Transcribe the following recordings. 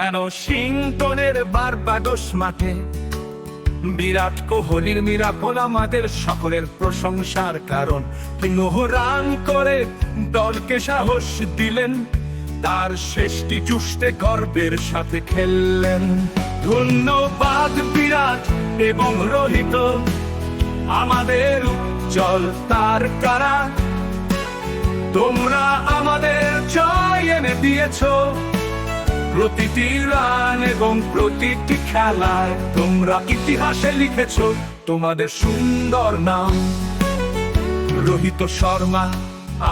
কেন সিংটনের বারবাডোস মাঠে? বিরাট কোহলির মিরাকল আমাদের সকলের প্রশংসার কারণ। রান করে দলকে সাহস দিলেন, তার শেষটি চুষ্টে গর্বের সাথে খেললেন। ধন্যবাদ বিরাট এবং রোহিত, আমাদের উজ্জ্বল তার কারা? তোমরা আমাদের জয় এনে দিয়েছ প্রতিটি রান এবং প্রতিটি খেলায় তোমরা ইতিহাসে লিখেছো তোমাদের সুন্দর নাম। রোহিত শর্মা,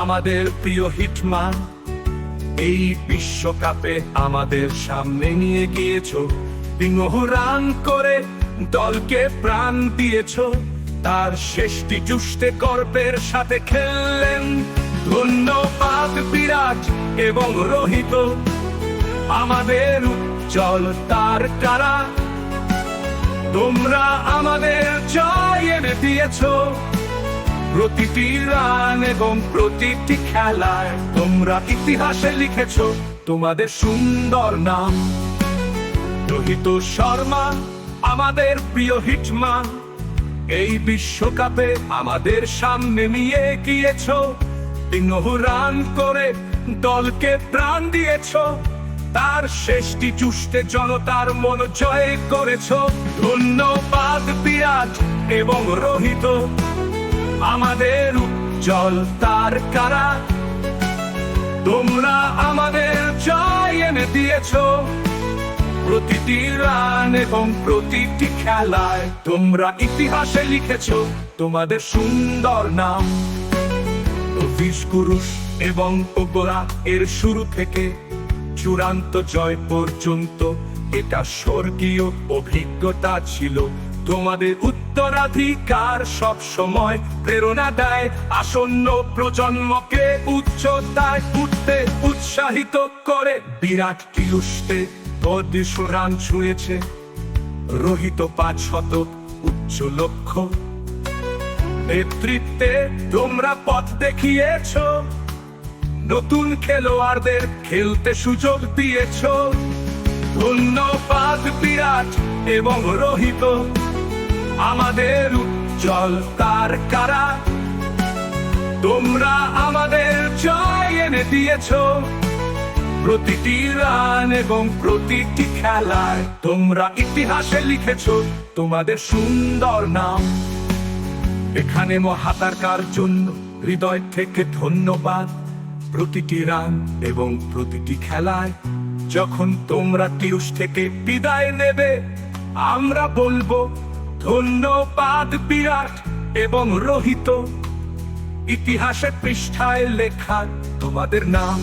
আমাদের প্রিয় হিটম্যান, এই বিশ্বকাপে আমাদের সামনে নিয়ে গিয়েছো। বিংহ রান করে দলকে প্রাণ দিয়েছ। তার শেষটি জুষ্টে গর্বের সাথে খেললেন ধন্যবাদ বিরাট এবং রোহিত। আমাদের উজ্জ্বল তার কারা তোমরা আমাদের জয় এনে দিয়েছ। প্রতিটি রান এবং প্রতিটি খেলায় তোমরা ইতিহাসে লিখেছো তোমাদের সুন্দর নাম। রোহিত শর্মা, আমাদের প্রিয় হিটম্যান এই বিশ্বকাপে আমাদের সামনে নিয়ে গিয়েছো। রান করে দলকে প্রাণ দিয়েছ। তার শেষটি চুষ্টে জনতার মন জয় করেছ। ধন্যবাদ বিরাট এবং রোহিত। আমাদের উজ্জ্বল তার কারা? তোমরা আমাদের জয় এনে দিয়েছ। প্রতিটি রান এবং প্রতিটি খেলায় তোমরা ইতিহাসে লিখেছ তোমাদের সুন্দর নাম। এবং ওগোরা এর শুরু থেকে চূড়ান্ত জয় পর্যন্ত। এটা স্বর্গীয় অভিজ্ঞতা ছিল। তোমাদের উত্তরাধিকার সব সময় প্রেরণা দেয়। আসন্ন প্রজন্মকে উচ্চতায় উঠতে উৎসাহিত করে। বিরাট তিরুষ্টে দুশো রান ছুঁয়েছে। রোহিত পাঁচ শতক উচ্চ লক্ষ্য। নেতৃত্বে তোমরা পথ দেখিয়েছো। নতুন খেলোয়াড়দের খেলতে সুযোগ দিয়েছ। ধন্যবাদ বিরাট এবং রোহিত। আমাদের উজ্জ্বল তার কারা? তোমরা আমাদের জয় এনে দিয়েছ। প্রতিটি রান এবং প্রতিটি খেলায় তোমরা ইতিহাসে লিখেছ তোমাদের সুন্দর নাম। এখানে মহাতারকার জন্য হৃদয় থেকে ধন্যবাদ। প্রতিটি রান এবং প্রতিটি খেলায় যখন তোমরা টিউস থেকে বিদায় নেবে, আমরা বলব, ধন্যবাদ বিরাট এবং রোহিত। ইতিহাসের পৃষ্ঠায় লেখা তোমাদের নাম।